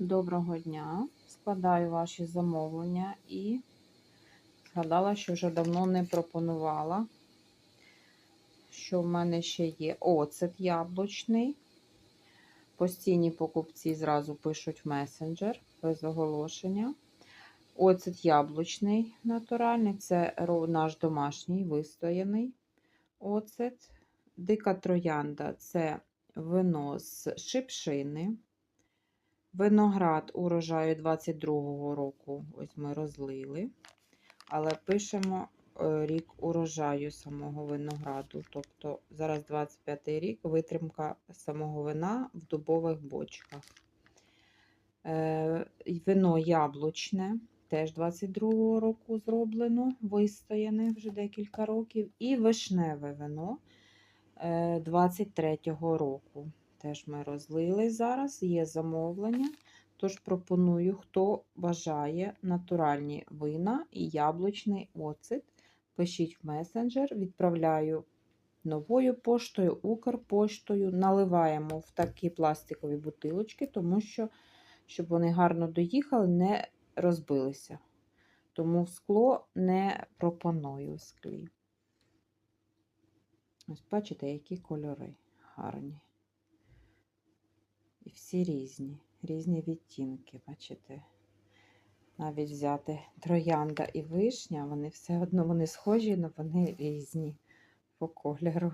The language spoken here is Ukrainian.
Доброго дня. Складаю ваші замовлення і згадала, що вже давно не пропонувала, що в мене ще є оцет яблучний. Постійні покупці зразу пишуть в месенджер без оголошення. Оцет яблучний натуральний це наш домашній вистояний оцет. Дика троянда це вино з шипшини. Виноград урожаю 22-го року, ось ми розлили. Але пишемо е, рік урожаю самого винограду. Тобто зараз 25-й рік витримка самого вина в дубових бочках. Е, Вино яблучне, теж 22-го року зроблено, вистояне вже декілька років. І вишневе вино е, 23-го року. Теж ми розлили зараз, є замовлення. Тож пропоную, хто бажає натуральні вина і яблучний оцет. Пишіть в месенджер, відправляю новою поштою, Укрпоштою. Наливаємо в такі пластикові бутилочки, тому що, щоб вони гарно доїхали, не розбилися. Тому скло не пропоную в склі. Ось бачите, які кольори гарні. І всі різні, різні відтінки, бачите. Навіть взяти троянда і вишня, вони все одно вони схожі, але вони різні по кольору.